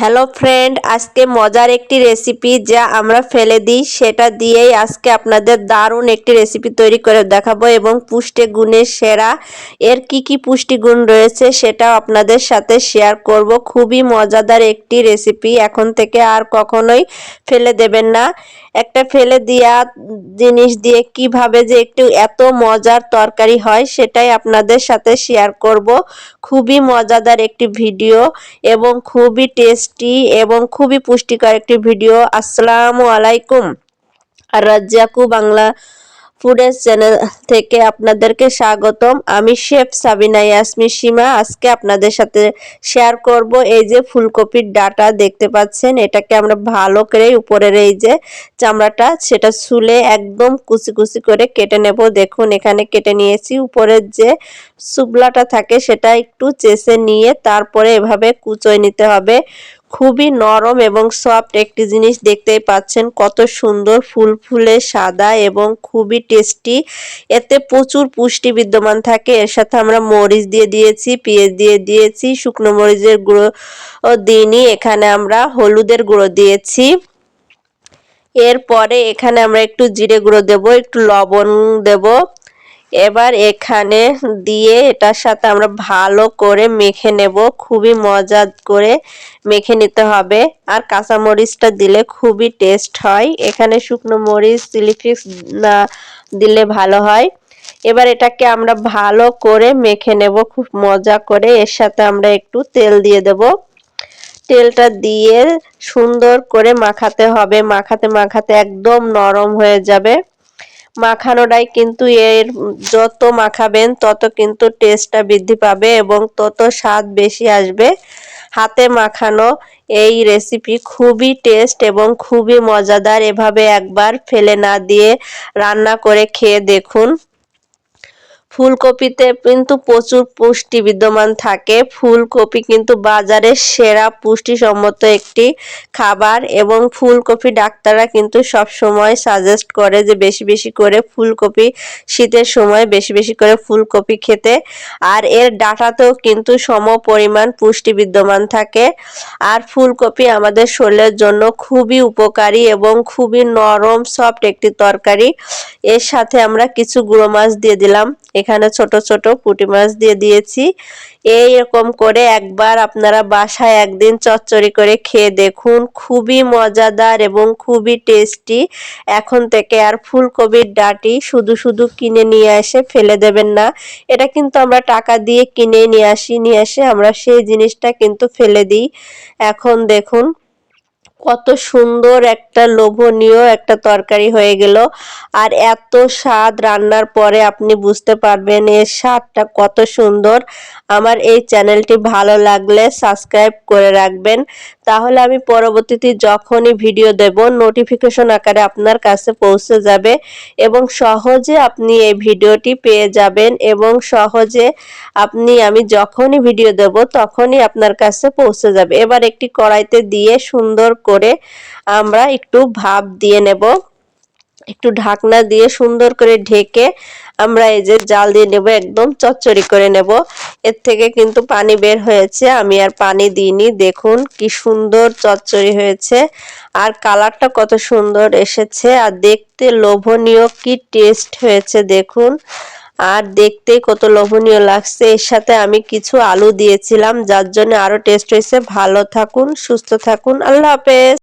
Hello friend, আজকে মজার একটি রেসিপি যা আমরা ফেলে দিই, সেটা দিয়েই আজকে আপনাদের দারুণ একটি রেসিপি তৈরি করে দেখাবো এবং পুষ্টি গুণের সেরা এর কি কি পুষ্টিগুণ রয়েছে সেটাও আপনাদের সাথে শেয়ার করব। খুবই মজাদার একটি রেসিপি এখন থেকে আর কখনোই ফেলে দেবেন না। একটা ফেলে দেওয়া জিনিস দিয়ে কীভাবে যে একটু এত মজার তরকারি হয় সেটাই আপনাদের সাথে শেয়ার করব। খুবই মজাদার একটি ভিডিও এবং খুবই টেস্টি এবং খুবই পুষ্টিকর একটি ভিডিও আসসালামু আলাইকুম। আর রাজ্জাকু বাংলা ফুডের চ্যানেল থেকে আপনাদেরকে স্বাগতম। আমি শেফ সাবিনা ইয়াসমি সীমা। আজকে আপনাদের সাথে শেয়ার করব এই যে ফুলকপির ডাটা দেখতে পাচ্ছেন। এটাকে আমরা ভালো করে উপরের এই যে চামড়াটা, সেটা সুলে একদম কুচি কুচি করে কেটে নেব। দেখুন, এখানে কেটে নিয়েছি। উপরের যে সুবলাটা থাকে, সেটা একটু চেষে নিয়ে তারপরে এভাবে কুচোয় নিতে হবে। খুবই নরম এবং সফট একটি জিনিস দেখতেই পাচ্ছেন। কত সুন্দর ফুল ফুলে সাদা এবং খুবই টেস্টি এতে প্রচুর পুষ্টি বিদ্যমান থাকে। এর সাথে আমরা মরিচ দিয়ে দিয়েছি, পেঁয়াজ দিয়ে দিয়েছি, শুকনো মরিচের গুঁড়ো দিইনি। এখানে আমরা হলুদের গুঁড়ো দিয়েছি। এরপরে এখানে আমরা একটু জিরে গুঁড়ো দেব, একটু লবণ দেব। এবার এখানে দিয়ে এটার সাথে আমরা ভালো করে মেখে নেব। খুবই মজা করে মেখে নিতে হবে। আর কাঁচা মরিচটা দিলে খুবই টেস্ট হয়। এখানে শুকনো মরিচ চিলি না, দিলে ভালো হয়। এবার এটাকে আমরা ভালো করে মেখে নেব। খুব মজা করে এর সাথে আমরা একটু তেল দিয়ে দেব। তেলটা দিয়ে সুন্দর করে মাখাতে হবে। মাখাতে মাখাতে একদম নরম হয়ে যাবে। মাখানোটাই কিন্তু এর যত মাখাবেন তত কিন্তু টেস্টটা বৃদ্ধি পাবে এবং তত স্বাদ বেশি আসবে। হাতে মাখানো এই রেসিপি খুবই টেস্ট এবং খুবই মজাদার। এভাবে একবার ফেলে না দিয়ে রান্না করে খেয়ে দেখুন। ফুলকপিতে কিন্তু প্রচুর পুষ্টি বিদ্যমান থাকে। ফুলকপি কিন্তু বাজারের সেরা পুষ্টিসম্মত একটি খাবার এবং ফুলকপি ডাক্তাররা কিন্তু সব সময় সাজেস্ট করে যে বেশি বেশি করে ফুলকপি শীতের সময় বেশি বেশি করে ফুলকপি খেতে। আর এর ডাটাতেও কিন্তু সম পরিমাণ পুষ্টি বিদ্যমান থাকে। আর ফুলকপি আমাদের শরীরের জন্য খুবই উপকারী এবং খুবই নরম সফট একটি তরকারি। এর সাথে আমরা কিছু গুঁড়ো মাছ দিয়ে দিলাম। এখানে ছোট ছোট পুঁটি মাছ দিয়ে দিয়েছি। এইরকম করে একবার আপনারা বাসায় একদিন চচ্চড়ি করে খেয়ে দেখুন। খুবই মজাদার এবং খুবই টেস্টি। এখন থেকে আর ফুলকপির ডাটি শুধু শুধু কিনে নিয়ে এসে ফেলে দেবেন না। এটা কিন্তু আমরা টাকা দিয়ে কিনে নিয়ে আসি, নিয়ে এসে আমরা সেই জিনিসটা কিন্তু ফেলে দিই। এখন দেখুন কত সুন্দর একটা লোভনীয় একটা তরকারি হয়ে গেল। আর এত স্বাদ রান্নার পরে আপনি বুঝতে পারবেন এর স্বাদটা কত সুন্দর। আমার এই চ্যানেলটি ভালো লাগলে সাবস্ক্রাইব করে রাখবেন। তাহলে আমি পরবর্তীতে যখনই ভিডিও দেব নোটিফিকেশন আকারে আপনার কাছে পৌঁছে যাবে এবং সহজে আপনি এই ভিডিওটি পেয়ে যাবেন এবং সহজে আপনি, আমি যখনই ভিডিও দেব তখনই আপনার কাছে পৌঁছে যাবে। এবার একটি কড়াইতে দিয়ে সুন্দর করে আমরা একটু ভাপ দিয়ে নেব। একটু ঢাকনা দিয়ে সুন্দর করে ঢেকে আমরা এই যে জাল দিয়ে নেব, একদম চচ্চড়ি করে নেব। এর থেকে কিন্তু পানি বের হয়েছে, আমি আর পানি দিইনি। দেখুন কি সুন্দর চচ্চড়ি হয়েছে আর কালারটা কত সুন্দর এসেছে। আর দেখতে লোভনীয়, কি টেস্ট হয়েছে, দেখুন। আর দেখতে কত লোভনীয় লাগছে। এর সাথে আমি কিছু আলু দিয়েছিলাম, যার জন্য আরও টেস্ট হয়েছে। ভালো থাকুন, সুস্থ থাকুন। আল্লাহ হাফেজ।